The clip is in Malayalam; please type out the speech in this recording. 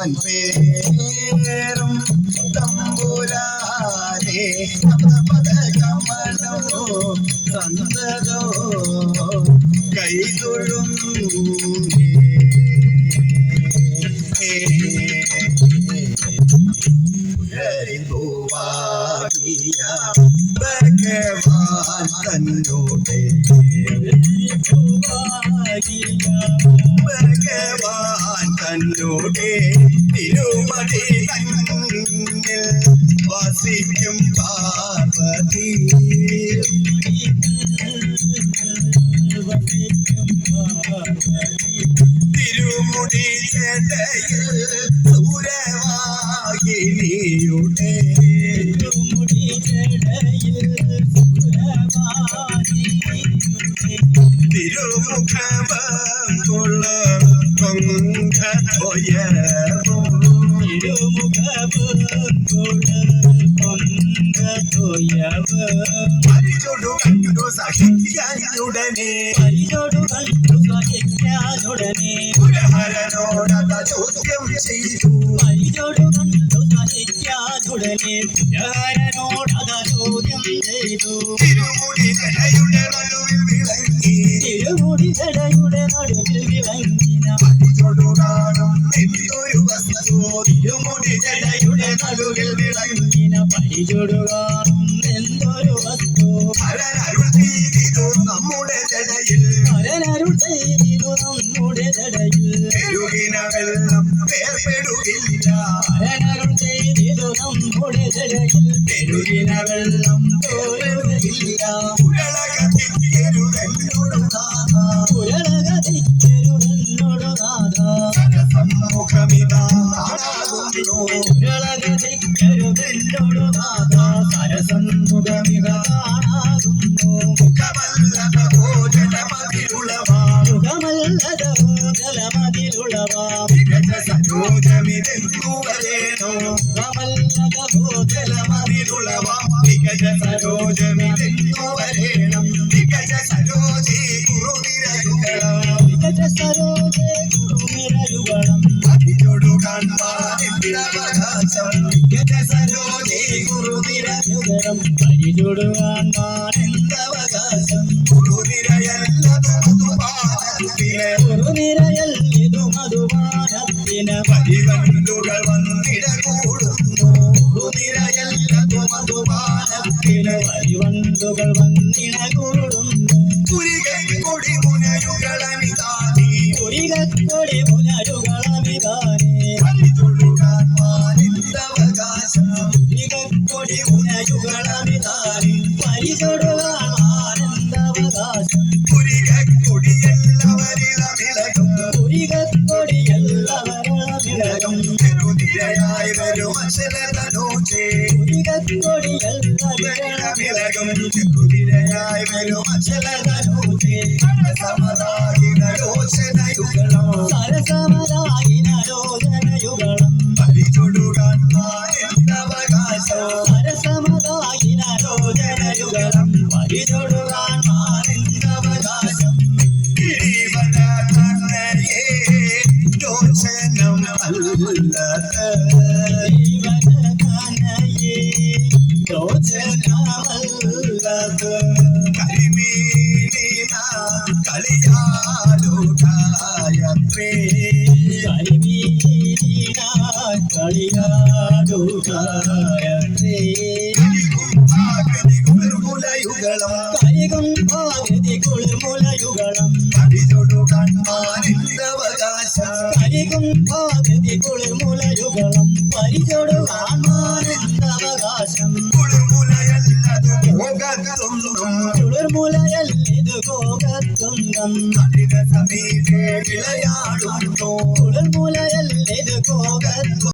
ഭഗവാൻ പേരും തമ്പുരാനെ പദകമലോ സന്തതോ കൈതൊഴും ഭൂവാകിയ ഭഗവാൻ തന്നോടെ ഭഗവാൻ തന്നോടെ വസിക്കും പാർവതി. തിരുമുടി ചെടയിൽ സൂരവാഹിനിയുടെ തിരുമുഖമുള്ള പൊങ്കോയവും അരിച്ചൊടു കണ്ടു സഹിക്കാനുടനെ പുരഹരനോടത ചോദ്യം ചെയ്തു തിരുമുടി ചെടയുടെ നടുവിൽ വിളങ്ങി തിരുമുടികടയുടെ നടുവിൽ വിളങ്ങിന അരിച്ചൊടു കാണും എന്തൊരു വസ്തു തിരുമുടി ചെടയുടെ നടുവിൽ വിളങ്ങി ഇന പരിചൊടുകാറും എന്തൊരു വസ്തു അരനരുൾ ചെയ്തിതു നമ്മുടെ ജടയിൽ പരനരുൾ ചെയ്തിരു നമ്മുടെ ജടയിൽ പെരുകിന വെള്ളം വേർപെടുകില്ല നാഥ പുരളകതിക്കരുതെന്നോടു സരോജമിതെന്നു വരേണോ മുഖമല്ലതോ ജലമതിലുളവാ മികച്ച സരോജമിതെന്നു വരേണം മികച്ച സരോജി കുറുനിരയുകളാ മികച്ച സരോജേ കുറുനിരയുകളം അതിനോടു കാണാൻ മികച്ച സരോജി കുറുനിര യുഗരം പരിചൊടുവാൻ കുറുനിരയല്ലതു മധുപാനത്തിന് പരിവണ്ടുകൾ വന്നിട കൂടുന്നു കുറുനിരയല്ലതു മധുപാനത്തിലെ പരിവണ്ടുകൾ വന്നിണ കൂടുന്നു പുരികൈ കൊടി മുനയുകളമിതാനി പുരികക്കൊടി പുനരുകളമിതാനേ പരിചൊടുവാൻ മാനെന്തവകാശം പുരികക്കൊടിയല്ലവരളമിളകം ചെറുതിരയായി വരും അക്ഷരതനോച്ചേ പുരികക്കൊടിയല്ലവരളമിളകം വിളകും ചെറുതിരയായി വരും അക്ഷരതനോച്ചേ സമതാകിനോചനയുകളോ സരസമതായിനരോചനയുഗളം പരിചൊടുകാൻ അല്ലത് ജീവനകനയേ ലോചനമല്ലത് കരിമീനിന കളിയാടുകായത്രേ. കരിമീന കളിയാടുകായത്രേ കരികുംഭാഗതി കുളിർമുലയുകളം കരികും കരികും ഭാഗതി കുളിർമുലയുഗളം പരിചൊടുവാൻ മാനന്ദവകാശം കുളിർമുലയല്ലതു ഭോഗത്തൊന്നും കുളിർമുലയല്ലിതു കോകത്തുങ്കം അതിന സമീപേ വിളയാടുന്നു കുളിർമുലയല്ലിതു കോകത്തു